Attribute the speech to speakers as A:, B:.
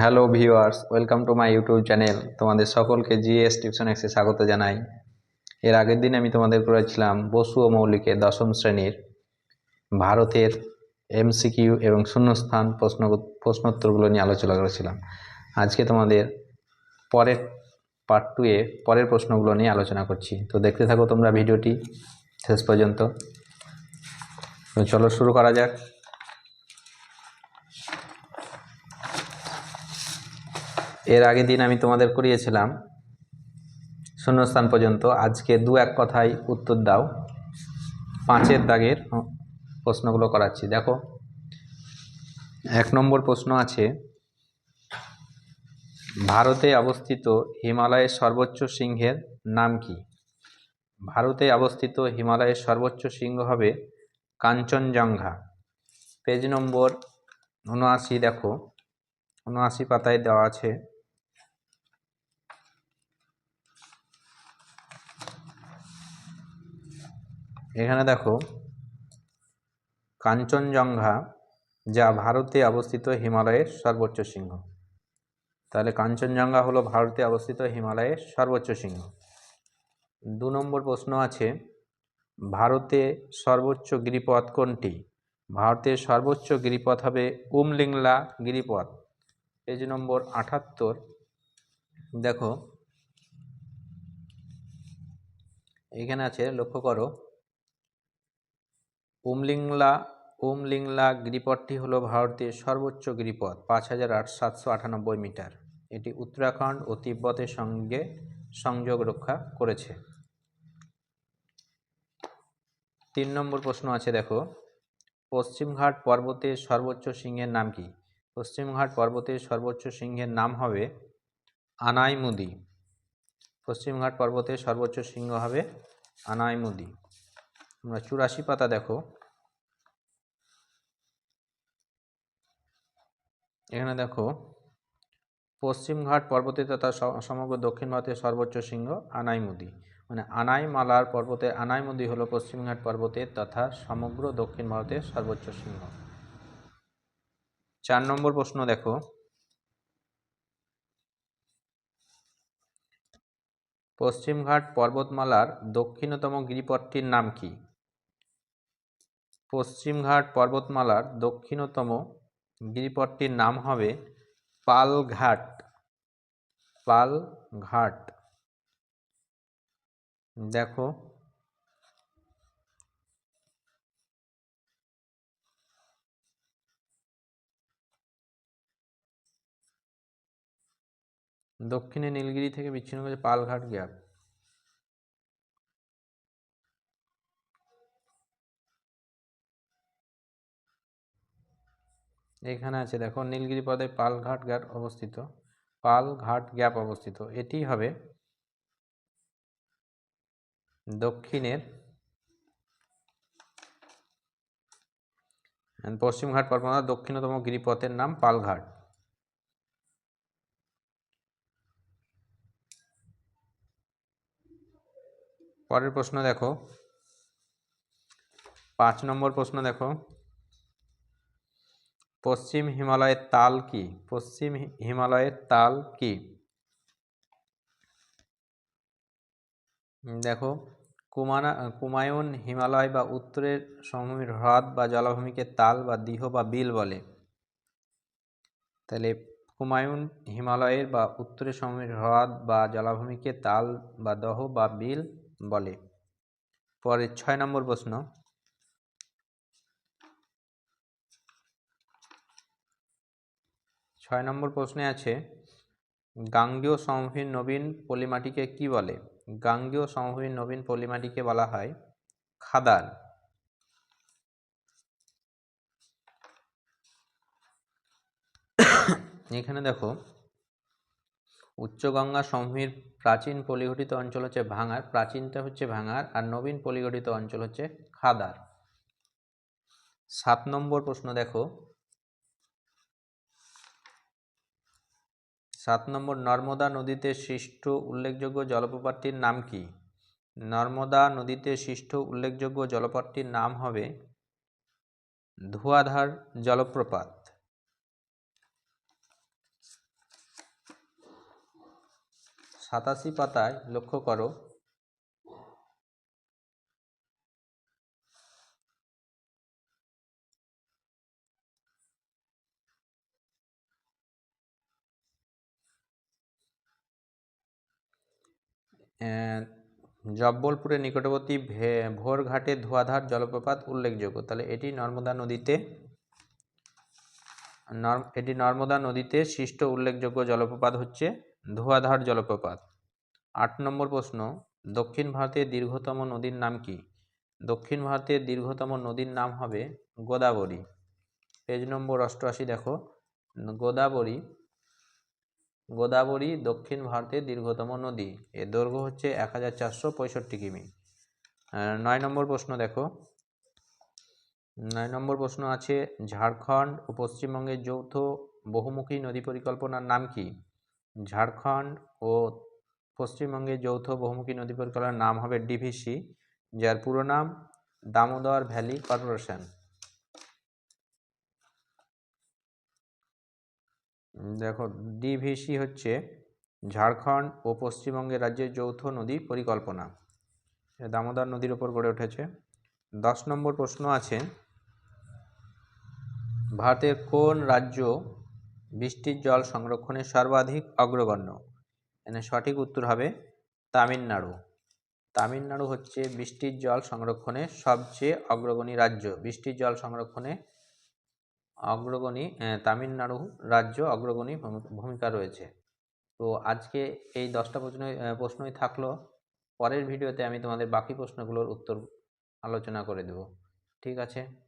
A: Hello viewers, welcome to my YouTube channel. তোমাদের সকলকে GS tuition এক্সে স্বাগত জানাই। এর আগের দিন আমি তোমাদের করেছিলাম বসু ও মৌলিকে দশম শ্রেণির ভারতের এমসিকিউ এবং শূন্যস্থান প্রশ্ন, প্রশ্নোত্তরগুলো নিয়ে আলোচনা করেছিলাম। আজকে তোমাদের পরের পার্ট টুয়ে পরের প্রশ্নগুলো নিয়ে আলোচনা করছি। তো দেখতে থাকো তোমরা ভিডিওটি, শেষ পর্যন্ত। তো চলো শুরু করা যাক। এর আগের দিন আমি তোমাদের করিয়েছিলাম শূন্যস্থান পর্যন্ত। আজকে দু এক কথায় উত্তর দাও। পাঁচের দাগের প্রশ্নগুলো করাচ্ছি। দেখো, এক নম্বর প্রশ্ন আছে, ভারতে অবস্থিত হিমালয়ের সর্বোচ্চ সিংহের নাম কি? ভারতে অবস্থিত হিমালয়ের সর্বোচ্চ সিংহ হবে কাঞ্চনজঙ্ঘা। পেজ নম্বর উনআশি, দেখো, উনআশি পাতায় দেওয়া আছে। এখানে দেখো, কাঞ্চনজঙ্ঘা, যা ভারতে অবস্থিত হিমালয়ের সর্বোচ্চ সিংহ তাহলে কাঞ্চনজঙ্ঘা হলো ভারতে অবস্থিত হিমালয়ের সর্বোচ্চ সিংহ দু নম্বর প্রশ্ন আছে, ভারতে সর্বোচ্চ গিরিপথ কোনটি? ভারতের সর্বোচ্চ গিরিপথ হবে উমলিংলা গিরিপথ। পেজ নম্বর আটাত্তর, দেখো, এখানে আছে, লক্ষ্য করো উমলিংলা উমলিংলা গিরিপথটি হল ভারতের সর্বোচ্চ গিরিপথ, পাঁচ হাজার আট সাতশো আটানব্বই মিটার। এটি উত্তরাখণ্ড ও তিব্বতের সঙ্গে সংযোগ রক্ষা করেছে। তিন নম্বর প্রশ্ন আছে, দেখো। পশ্চিমঘাট পর্বতের সর্বোচ্চ সিংহের নাম কি? পশ্চিমঘাট পর্বতের সর্বোচ্চ সিংহের নাম হবে আনাইমুদি। পশ্চিমঘাট পর্বতের সর্বোচ্চ সিংহ হবে আনাইমুদি। তোমরা চুরাশি পাতা দেখো। এখানে দেখো পশ্চিমঘাট পর্বতে তথা সমগ্র দক্ষিণ ভারতের সর্বোচ্চ সিংহ আনাইমুদি। মানে আনাইমালার পর্বতের আনাইমুদি হলো পশ্চিমঘাট পর্বতের তথা সমগ্র দক্ষিণ ভারতের সর্বোচ্চ সিংহ চার নম্বর প্রশ্ন দেখো। পশ্চিমঘাট পর্বতমালার দক্ষিণতম গিরিপথটির নাম কি? পশ্চিমঘাট পর্বতমালার দক্ষিণতম গিরিপথটির নাম হবে পালঘাট। পালঘাট। দেখো। দক্ষিণে নীলগিরি থেকে বিচ্ছিন্ন করেছে পালঘাট গ্যাপ এখানে আছে, দেখো, নীলগিরি পদে পালঘাট গ্যাপ অবস্থিত। পালঘাট গ্যাপ অবস্থিত। এটি হবে দক্ষিণের পশ্চিমঘাট পর্বতার দক্ষিণতম গিরিপথের নাম পালঘাট। পরের প্রশ্ন দেখো, পাঁচ নম্বর প্রশ্ন দেখো। পশ্চিম হিমালয়ের তাল কি? পশ্চিম হিমালয়ের তাল কি? দেখো, কুমানা, কুমায়ুন হিমালয় বা উত্তরের সমভূমির হ্রদ বা জলাভূমিকে তাল বা দিহ বা বিল বলে। তাহলে কুমায়ুন হিমালয়ের বা উত্তরের সমভূমির হ্রদ বা জলাভূমিকে তাল বা দহ বা বিল বলে। পরে ছয় নম্বর প্রশ্ন। ছয় নম্বর প্রশ্নে আছে, গাঙ্গেয় সমভূমির নবীন পলিমাটিকে কি বলে? গাঙ্গেয় সমভূমির নবীন পলিমাটিকে বলা হয় খাদার এখানে দেখো, উচ্চগঙ্গা সমভূমির প্রাচীন পলিগঠিত অঞ্চল হচ্ছে ভাঙার, প্রাচীনটা হচ্ছে ভাঙার আর নবীন পলিগঠিত অঞ্চল হচ্ছে খাদার। সাত নম্বর প্রশ্ন দেখো সাত নম্বর, নর্মদা নদীতে সৃষ্ট উল্লেখযোগ্য জলপ্রপাতটির নাম কি? নর্মদা নদীতে সৃষ্ট উল্লেখযোগ্য জলপাতটির নাম হবে ধুয়াধার জলপ্রপাত। সাতাশি পাতায় লক্ষ্য করো জব্বলপুরের নিকটবর্তী ভোরঘাটে ধোয়াধার জলপ্রপাত উল্লেখযোগ্য। তাহলে এটি নর্মদা নদীতে এটি নর্মদা নদীতে সৃষ্ট উল্লেখযোগ্য জলপ্রপাত হচ্ছে ধোয়াধার জলপ্রপাত। আট নম্বর প্রশ্ন, দক্ষিণ ভারতের দীর্ঘতম নদীর নাম কি? দক্ষিণ ভারতের দীর্ঘতম নদীর নাম হবে গোদাবরী। পেজ নম্বর অষ্টআশি দেখো। গোদাবরী গোদাবরী দক্ষিণ ভারতের দীর্ঘতম নদী। এর দৈর্ঘ্য হচ্ছে এক হাজার চারশো পঁয়ষট্টি কিমি। নয় নম্বর প্রশ্ন দেখো। নয় নম্বর প্রশ্ন আছে, ঝাড়খণ্ড ও পশ্চিমবঙ্গের যৌথ বহুমুখী নদী পরিকল্পনার নাম কি? ঝাড়খণ্ড ও পশ্চিমবঙ্গের যৌথ বহুমুখী নদী পরিকল্পনার নাম হবে ডিভিসি, যার পুরো নাম দামোদর ভ্যালি কর্পোরেশন। দেখো ডিভিসি হচ্ছে ঝাড়খণ্ড ও পশ্চিমবঙ্গের রাজ্যের যৌথ নদী পরিকল্পনা। দামোদর নদীর ওপর গড়ে উঠেছে। দশ নম্বর প্রশ্ন আছে, ভারতের কোন রাজ্য বৃষ্টির জল সংরক্ষণে সর্বাধিক অগ্রগণ্য? এখানে সঠিক উত্তর হবে তামিলনাড়ু। তামিলনাড়ু হচ্ছে বৃষ্টির জল সংরক্ষণে সবচেয়ে অগ্রগণী রাজ্য। বৃষ্টির জল সংরক্ষণে অগ্রগণী তামিলনাড়ু রাজ্য অগ্রগণী ভূমি- ভূমিকা রয়েছে। তো আজকে এই দশটা প্রশ্ন প্রশ্নই থাকল। পরের ভিডিওতে আমি তোমাদের বাকি প্রশ্নগুলোর উত্তর আলোচনা করে দেব। ঠিক আছে?